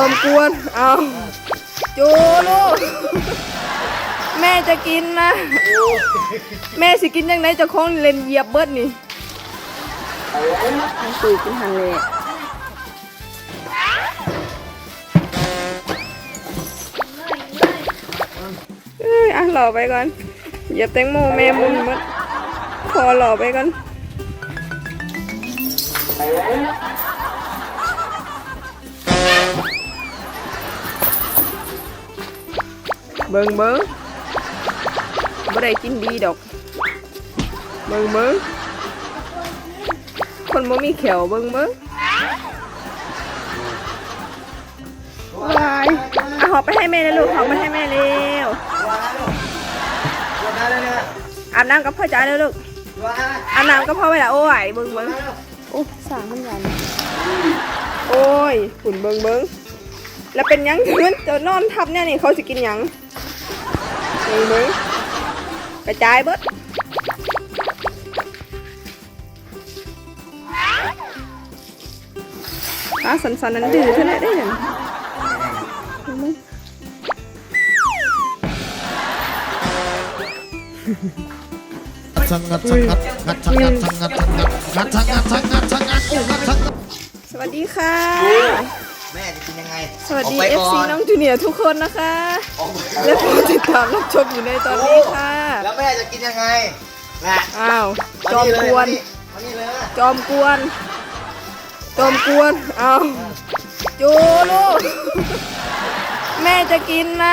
จอมกวนเอาจูลูกแม่จะกินนะแม่สิกินยังไงเจะคงเล่นเหยียบเบิดนี่ให้ตุยกินหันเลยเอ้ยอะหล่อไปก่อนเหยียบแตงโมแม่มุนหมดพอหล่อไปก่อน เบิ่งเบิ่งบ่ได้กินดีดอก เบิ่งเบิ่งคนบ่มีแขวเบิ่งเบิ่งวายอะหอบไปให้แม่เลยลูกหอบไปให้แม่เร็วอาบน้ำกับพ่อจ๋าเร็วลูกอาบน้ำกับพ่อไว้ละโอ้ยเบิ่งเบิ่งโอ้สางมันยันโอ้ยฝุ่นเบิ่งเบิ่ง แล้วเป็นยังถึงมันจะนอนทับเนี่ยนี่เขาสิกินยังเบิ่งเบิ่งกระจายเบิดอาสันสันๆนั้นดื้อเท่าไหร่ได้ยังสังกัดสังกัดงัดสังกัดสังกัดสังกัดงัดสังกัดสังกัดสังกัดงัดสังกัดสวัสดีค่ะ แม่จะกินยังไงสวัสดีออกไปก่ FC น้องจูเนียร์ทุกคนนะคะ ออกไปและผู้ติดตามรับชมอยู่ในตอนนี้ค่ะ แล้วแม่จะกินยังไงน่ะอ้าว จอมกวน มานี่เลยจอมกวน จอมกวนอ้าวจูลูก แม่จะกินนะ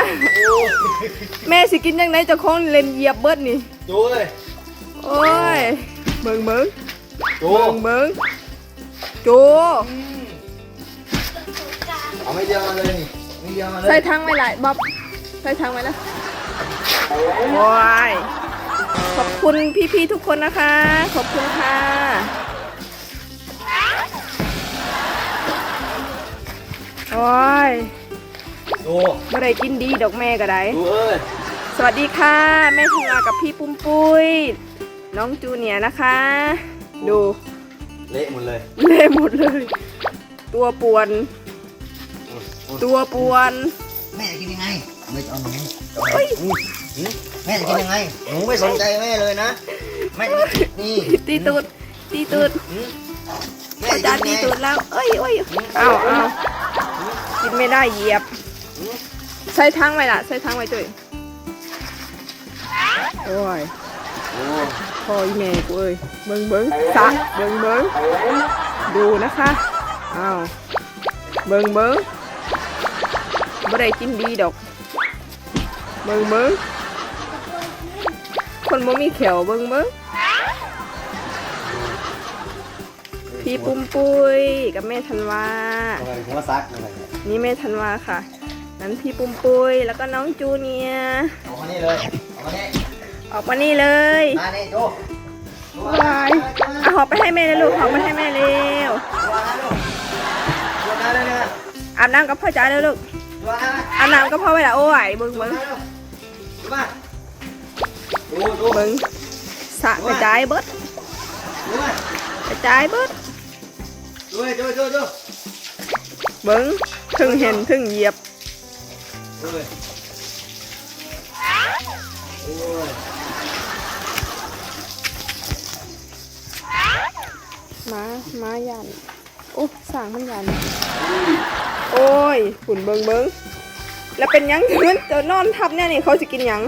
แม่สิกินยังไงเจะคงเล่นเหยียบเบิดนี่ ดูเลยโอ้ยเบิ่งเบิ่งดูเบิ่งเบิ่งจู เอาไม่เดียวมาเลยนี่ไม่เดียวมาเลยใส่ทั้งไว้หลายบ๊อบใส่ทั้งไว้นะโอ้ยขอบคุณพี่ๆทุกคนนะคะ ขอบคุณค่ะ โอ้ยดูไม่ได้กินดีดอกแม่ก็ได้ ดูเอ้ยสวัสดีค่ะ แม่ธันวากับพี่ปุ้มปุ้ย น้องจูเนียร์นะคะ ดู เละหมดเลย เละหมดเลย ตัวปวน ตัวปวน แม่จะกินยังไงไม่เอาหนูเฮ้ย แม่จะกินยังไงหนูไม่สนใจแม่เลยนะแม่จะนี่ตีตูดตีตูดหืมแม่อาจะจารย์กิตีนยังตูไงดแล้วเอ้ยเอ้ยเอาเอากินไม่ได้เหยียบ ใส่ทั้งไว้ล่ะ ใส่ทั้งไว้จุ้ยโอ้ยโอ้พ่ออีแม่กูเอ้ยเบิ้งเบิ้งสะเบิ้งเบิ้งดูนะคะอ้าวเบิ้งเบิ้ง บ่ได้กินดีดอกเบิ้งเบิ้งคนบ่มีแขวเบิ้งเบิ้งพี่ปุ้มปุ้ยกับแม่ธันวาทำไมถึงว่าซักอะไรเนี่ยนี่แม่ธันวาค่ะ นั้นพี่ปุ้มปุ้ยแล้วก็น้องจูเนียร์เอามานี่เลยเอามานี่ออกมานี่เลยมานี่ดูดูวายอะหอบไปให้แม่เลยลูกหอบไปให้แม่เร็วตัวนั้นลูกตัวนั้นเลยเนี่ยอาบน้ำกับพ่อจ๋าเร็วลูกตั วนั้นอาบน้ำกับพ่อไว้ละโอ้ยเบิ้งตัวเบิ้งนั้นลูกดูมาดูดูเบิ้งสะกระจายเบิดดูมากระจายเบิดดูดูดูดูเบิ้งถึงเห็นถึงเหยียบดูเลยโอ้ยม้าม้ายัน โอ้สั่งมันยันโอ้ยฝุ่นเบิ้งเบิ้งแล้วเป็นหยังถึงมันจะนอนทับเนี่ยนี่เขาจะกินหยัง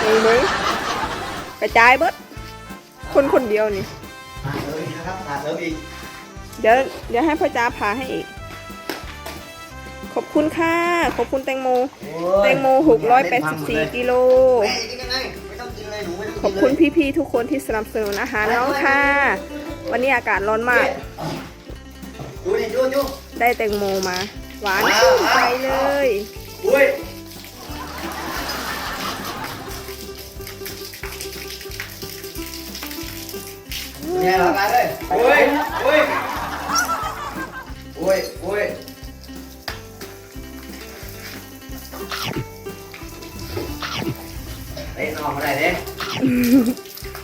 เบิ้งเบิ้งกระจายเบิดคนคนเดียวนี่ผ่านเลยนะครับผ่านเลยอีกเดี๋ยวเดี๋ยวให้พ่อจ้าพาให้อีก ขอบคุณค่ะ ขอบคุณแตงโม แตงโม684กิโลแม่จะกินยังไงไม่ต้องกินเลยหนูไม่ต้องกินเลยขอบคุณพี่ๆทุกคนที่สนับสนุนอาหารน้องค่ะ วันนี้อากาศร้อนมาก ดูนี่ดูดูได้แตงโมมา หวานชื่นใจเลยอุ้ยเนี่ยเราไปเลยอุ้ยอุ้ยอุ้ยอุ้ยเล่นออกมาได้เด้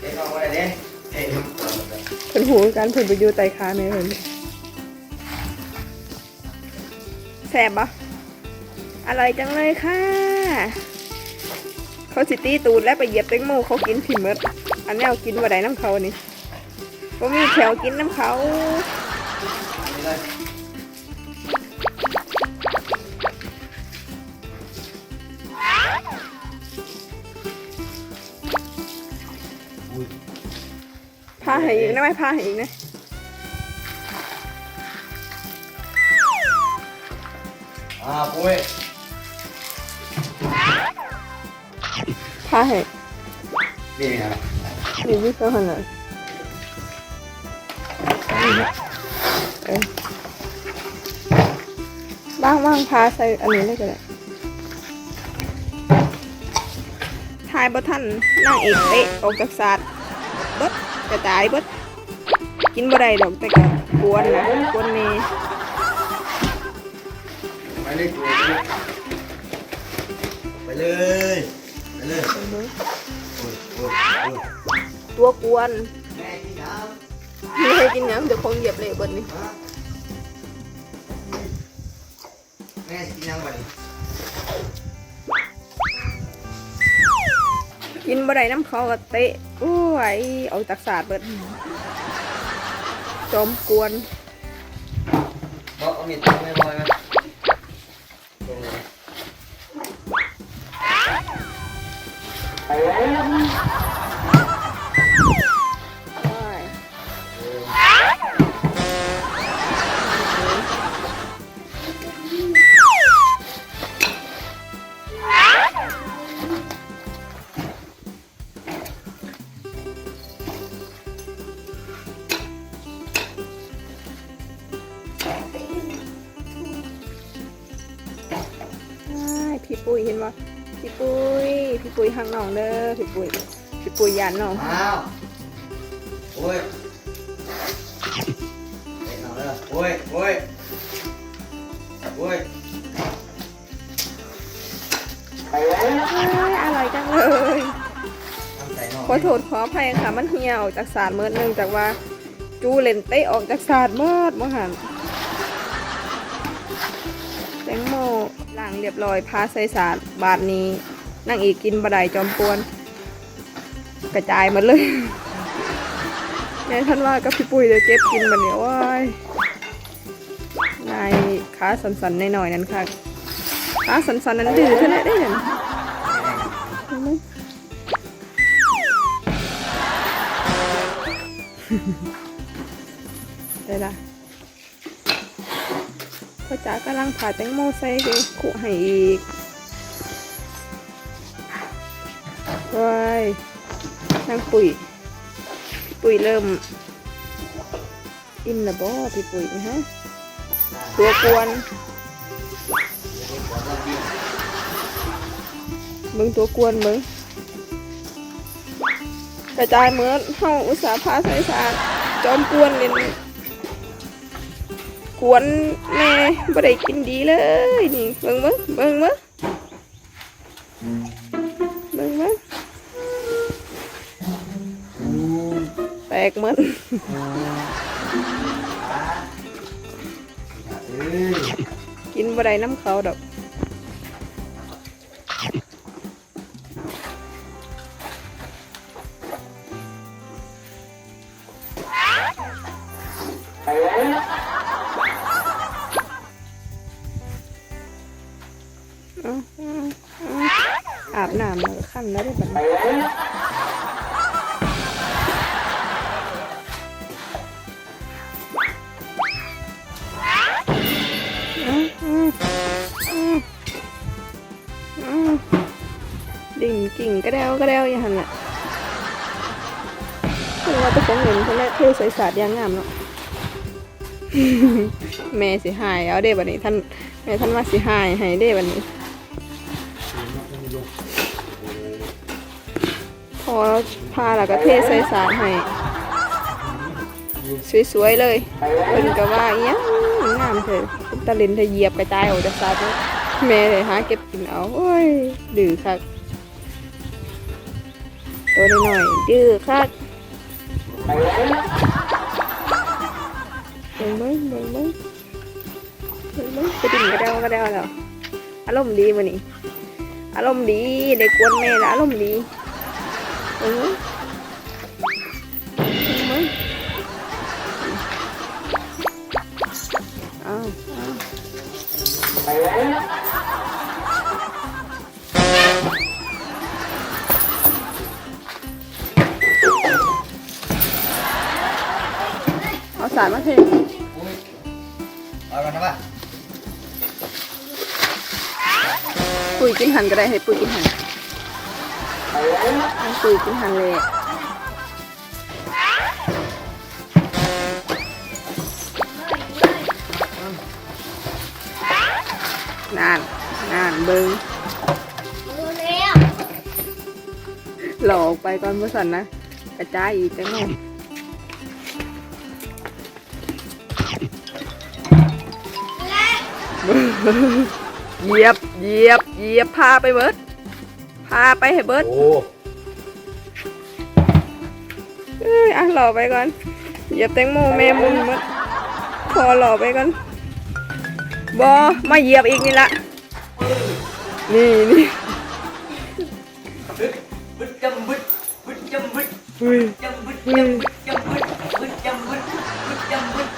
เล่นออกมาได้เด้เฮ้ย เป็นหูกันเพิ่นไปอยู่ไตคาแม่เพิ่น แซ่บปะอร่อยจังเลยค่ะ เขาสิตีตูดแล้วไปเหยียบแตงโมเขากินผิมเมดอันนี้เอากินว่าไดน้ำเขานี่ก็มีแถวกินน้ำเขาอุ้ยพาให้อีกนะไม่พาให้อีกนะ อ่าปุ้ยพาให้นี่นะนี่วิเขาหันเลยเออบ้างบ้างพาใส่อันนี้เลยก็ได้ทายบ่ทันนางเอกเตะออกจากศาสตร์เบิดกระจายเบิดกินบ่ได้ดอกแต่ก็กวนนะกวนเม ไปเลยปุ้ยไปเลย ไปเลยโอ้ยโอ้ยโอ้ยตัวกวนแม่กินน้มีให้กินน้ำเดี๋ยวคงเหยียบเลยเบิดนี่ำฮะแม่กินยังไงกินบ่ได้น้ำเขาก็เตะโอ้ยเอาจากศาสตร์เบิดจอมกวน บอกเอามีดตรงไม่พอไหม พี่ปุ้ยเห็นว่าพี่ปุ้ย พี่ปุ้ยหักน้องเด้อพี่ปุ้ยพี่ปุ้ยยานน้องอ้าวโอ้ยเด็กหน่อยเลยโอ้ยโอ้ยโอ้ยเอ้ยอร่อยจังเลยทำใจหน่อยขอโทษขออภัยค่ะมันเหี่ยวจากศาสตร์เมื่อนึงจากว่าจูเลนเตะออกจากศาสตร์เมื่อมหันแตงโม ล้างเรียบร้อยพาใส่ศาสตร์บาทนี้ นั่งอีกกินบะไดจอมปวน กระจายหมดเลยแม่ท่านว่ากับพี่ปุ้ยจะเจ็บกินบันเนี่ยว้ายนายขาสันๆหน่อยๆนั่นค่ะขาสันๆนั้นดื้อเท่านั้นได้ยังเห็นไหมได้ละ พ่อจ๋ากำลังผ่าแตงโมใส่ไปขุให้อีกว้ายนางปุ๋ยปุ๋ยเริ่ม อิ่มและบ่พี่ปุ๋ยนะฮะตัวกวนเบิ่งตัวกวนเบิ่งกระจายเหมือนเฮาอุตสาห์พาใส่สารจอมกวนเล่นก วน แม่บ่ได้กินดีเลย นี่ เบิ่งเบิ่งเบิ่งเบิ่งเบิ่งเบิ่งแตกมันกินบ่ได้น้ำเขาดอก กิ่งกระเดวกระเดวอย่างนั้นแหละคือว่าเจะของเงินคนแรกเที่ยวใส่ศาสตร์ยางงามเนาะแม่สิหายเอาเด้บัดนี้ท่านแม่ท่านว่าสิหายให้เด้บัดนี้ พอพาแล้วก็เทใส่สารให้สวยๆเลยเพิ่นก็ว่าเอี้ยงามเถอะตะลินเธอเหยียบไปตายออกจากสารเลยแม่เลยหาเก็บกินเอาโอ้ยดื้อคัก ตัวหน่อยดื้อคักเบิ่งเบิ่งเบิ่งเบิ่งเบิ่งเบิ่งไปดิ่งกระเดากระเดาแล้วอารมณ์ดีมานี่อารมณ์ดีได้กวนแม่ละอารมณ์ดีเออเสารมาเทอุ้ยเอากันนะป่ะปุ๋ยกินหันก็ได้ให้ปุ๋ยกินหันให้ปุ๋ยกินหันเลยนานนานเบิงรู้แล้วหลอกไปก่อนเมื่อสันนะ กระจายอีกจังหน่อย เหยียบเหยียบเหยียบพาไปเบิดพาไปให้เบิดโอ้เอ้ยอะหล่อไปก่อนเหยียบแตงโมแม่มุนหมดพอหล่อไปก่อนบอมาเหยียบอีกนี่ละนี่นี่บึดจำบึดบึดจำบึดอุ้ยจำบึดจำบึดจำบึดบึดจำบึดบึดจำบึด